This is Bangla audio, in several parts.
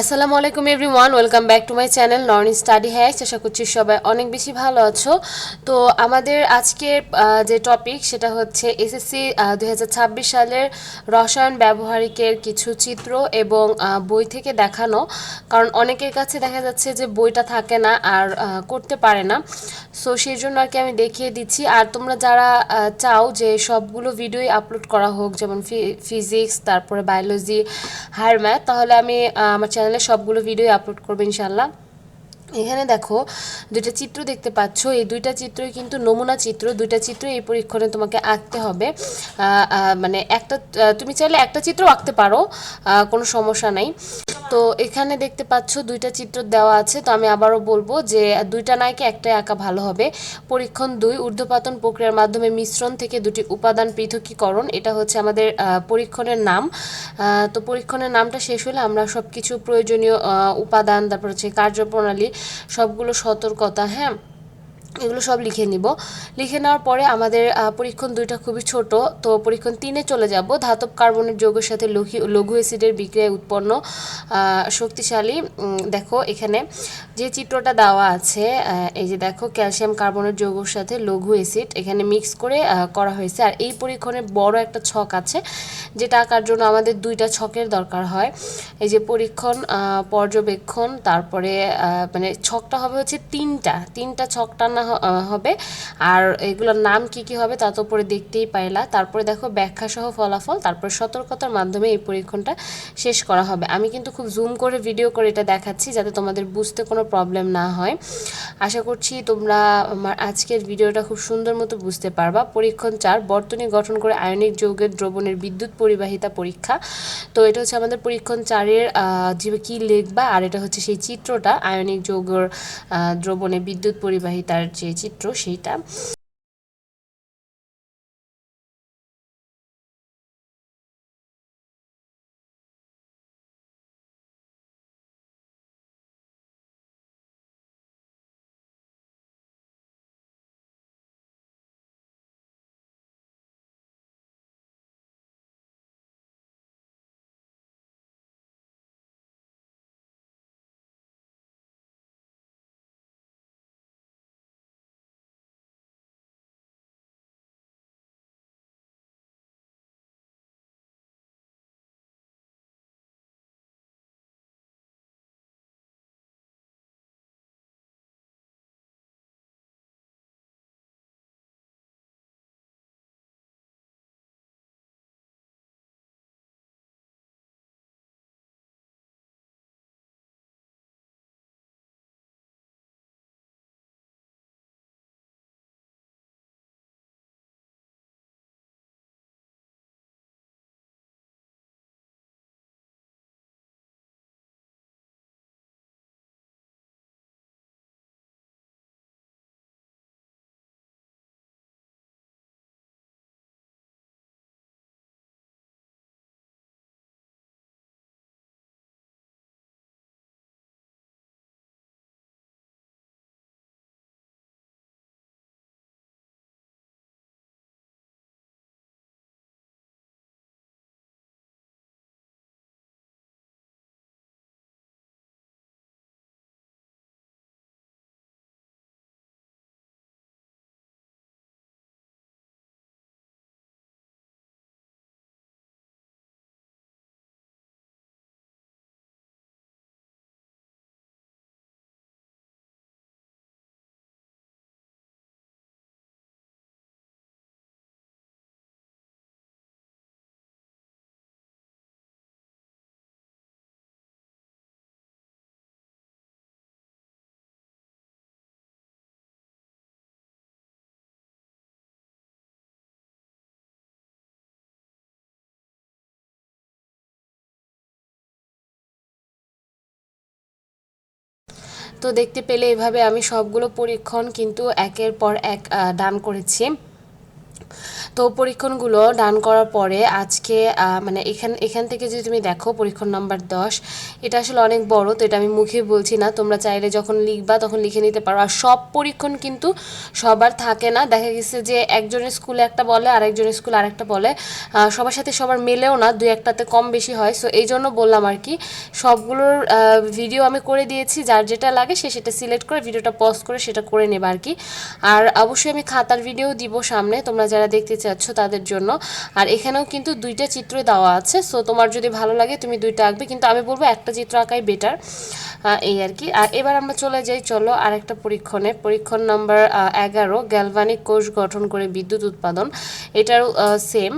আসসালামু আলাইকুম everyone, welcome back to my channel Norin study hacks. আশা করছি সবাই অনেক বেশি ভালো আছো। তো আমাদের আজকের যে টপিক সেটা হচ্ছে এসএসসি দু হাজার ছাব্বিশ সালের রসায়ন ব্যবহারিকের কিছু চিত্র এবং বই থেকে দেখানো। কারণ অনেকের কাছে দেখা যাচ্ছে যে বইটা থাকে না আর করতে পারে না। সো সেই জন্য আর কি আমি দেখিয়ে দিচ্ছি। আর তোমরা যারা চাও যে সবগুলো ভিডিওই আপলোড করা হোক, যেমন ফিজিক্স, তারপরে বায়োলজি, হায়ার ম্যাথ, তাহলে আমি আমার চ্যানেলে সবগুলো ভিডিও আপলোড করবে ইনশাল্লাহ এখানে দেখো, দুইটা চিত্র দেখতে পাচ্ছ। এই দুইটা চিত্রই কিন্তু নমুনা চিত্র। দুইটা চিত্র এই পরীক্ষণে তোমাকে আঁকতে হবে। মানে একটা তুমি চাইলে একটা চিত্র আঁকতে পারো। কোনো সমস্যা নাই। তো এখানে দেখতে পাচ্ছ দুইটা চিত্র দেওয়া আছে। তো আমি আবারও বলব যে দুইটা নায়কে একটাই আঁকা ভালো হবে। পরীক্ষণ দুই, ঊর্ধ্বপাতন প্রক্রিয়ার মাধ্যমে মিশ্রণ থেকে দুটি উপাদান পৃথকীকরণ, এটা হচ্ছে আমাদের পরীক্ষণের নাম। তো পরীক্ষণের নামটা শেষ হলে আমরা সব কিছু প্রয়োজনীয় উপাদান, তারপর হচ্ছে কার্যপ্রণালী, সবগুলো সতর্কতা হ্যাঁ? এগুলো সব লিখে নিব। লিখে নেওয়ার পরে আমাদের পরীক্ষণ দুইটা খুবই ছোট, তো পরীক্ষণ তিনে চলে যাব। ধাতব কার্বনের যৌগের সাথে লঘু লঘু অ্যাসিডের বিক্রিয়ায় উৎপন্ন শক্তিশালী দেখো এখানে যে চিত্রটা দেওয়া আছে এই যে দেখো ক্যালসিয়াম কার্বনের যৌগের সাথে লঘু অ্যাসিড এখানে মিক্স করে করা হয়েছে। আর এই পরীক্ষণে বড় একটা ছক আছে, যেটা আঁকার জন্য আমাদের দুইটা ছকের দরকার হয়। এই যে পরীক্ষণ পর্যবেক্ষণ, তারপরে মানে ছকটা হবে হচ্ছে তিনটা। তিনটা ছক টানা হবে। আর এগুলোর নাম কি কি হবে তা তো পরে দেখতেই পাইলা। তারপরে দেখো ব্যাখ্যা সহ ফলাফল, তারপরে সতর্কতার মাধ্যমে এই পরীক্ষণটা শেষ করা হবে। আমি কিন্তু খুব জুম করে ভিডিও করে এটা দেখাচ্ছি যাতে তোমাদের বুঝতে কোনো প্রবলেম না হয়। আশা করছি তোমরা আমার আজকের ভিডিওটা খুব সুন্দর মতো বুঝতে পারবা। পরীক্ষণ চার, বর্তনী গঠন করে আয়নিক যৌগের দ্রবণের বিদ্যুৎ পরিবাহিতা পরীক্ষা। তো এটা হচ্ছে আমাদের পরীক্ষণ চারের যে কী লিখবা? আর এটা হচ্ছে সেই চিত্রটা, আয়নিক যৌগের দ্রবণে বিদ্যুৎ পরিবাহিতার যে চিত্র সেইটা তো দেখতে পেলে এভাবে আমি সবগুলো পরীক্ষণ কিন্তু একের পর এক দান করেছি। তো পরীক্ষণগুলো ডান করার পরে আজকে মানে এখান এখান থেকে যদি তুমি দেখো পরীক্ষণ নাম্বার দশ, এটা আসলে অনেক বড়, তো এটা আমি মুখে বলছি না। তোমরা চাইলে যখন লিখবা তখন লিখে নিতে পারো। আর সব পরীক্ষণ কিন্তু সবার থাকে না। দেখা গেছে যে একজনের স্কুলে একটা বলে আর একজনের স্কুলে আরেকটা বলে। সবার সাথে সবার মেলেও না, দুই একটাতে কম বেশি হয়। সো এই জন্য বললাম আর কি, সবগুলোর ভিডিও আমি করে দিয়েছি। যার যেটা লাগে সে সেটা সিলেক্ট করে ভিডিওটা পজ করে সেটা করে নেবে আর কি। আর অবশ্যই আমি খাতার ভিডিও দিব সামনে। তোমরা যারা দেখতে চাচ্ছ তাদের জন্য। আর এখানেও কিন্তু দুইটা চিত্র দেওয়া আছে সো তোমার যদি ভালো লাগে তুমি দুইটা আঁকবে, কিন্তু আমি বলব একটা চিত্র আঁকাই বেটার এই আর কি। আর এবার আমরা চলে যাই, চলো আর একটা পরীক্ষণে পরীক্ষণ নাম্বার এগারো গ্যালভানিক কোষ গঠন করে বিদ্যুৎ উৎপাদন। এটারও সেম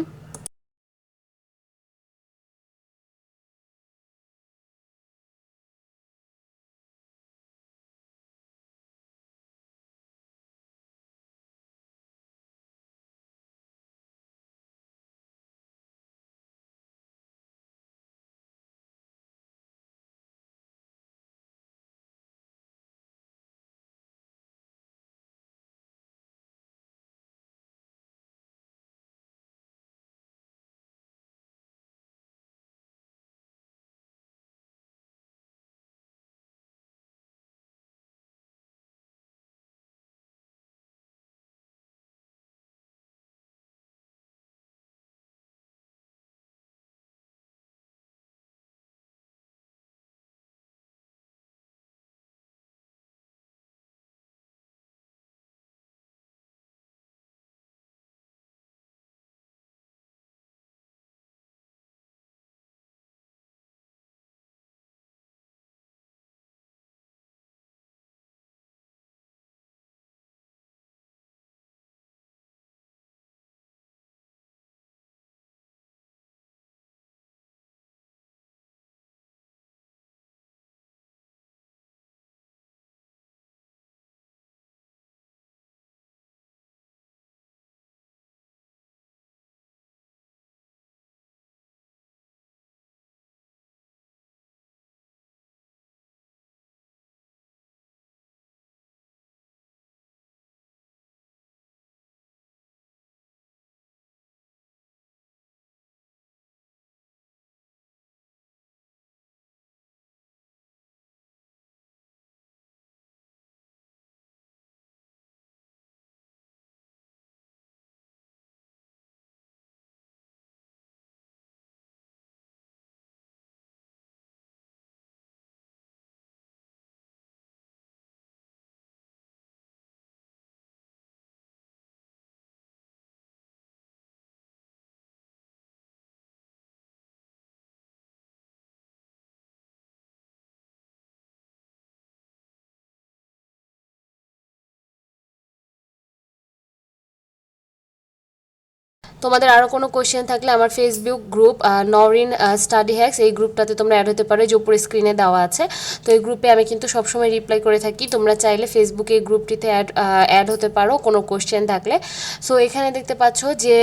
তোমাদের আরও কোনো কোয়েশ্চেন থাকলে আমার Facebook group Norin study hacks এই গ্রুপটাতে তোমরা অ্যাড হতে পারো যে উপরে স্ক্রিনে দেওয়া আছে। তো এই গ্রুপে আমি কিন্তু সবসময় রিপ্লাই করে থাকি। তোমরা চাইলে ফেসবুকে এই গ্রুপটিতে অ্যাড অ্যাড হতে পারো, কোনো কোয়েশ্চেন থাকলে। সো এখানে দেখতে পাচ্ছ যে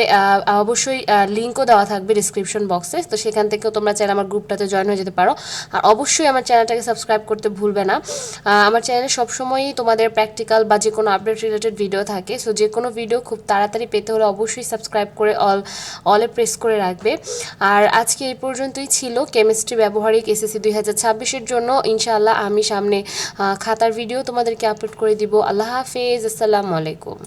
অবশ্যই লিঙ্কও দেওয়া থাকবে ডিসক্রিপশন বক্সে তো সেখান থেকেও তোমরা চাইলে আমার গ্রুপটাতে জয়েন হয়ে যেতে পারো। আর অবশ্যই আমার চ্যানেলটাকে সাবস্ক্রাইব করতে ভুলবে না। আমার চ্যানেলে সবসময়ই তোমাদের প্র্যাকটিক্যাল বা যে কোনো আপডেট রিলেটেড ভিডিও থাকে। সো যে কোনো ভিডিও খুব তাড়াতাড়ি পেতে হলে অবশ্যই সাবস্ক্রাইব করে অল অলে প্রেস করে রাখবে। আর আজকে এই পর্যন্তই ছিল কেমিস্ট্রি ব্যবহারিক এসএসসি দুই হাজার ছাব্বিশের জন্য। ইনশাআল্লাহ আমি সামনে খাতার ভিডিও তোমাদেরকে আপলোড করে দিব। আল্লাহ হাফেজ, আসসালামু আলাইকুম।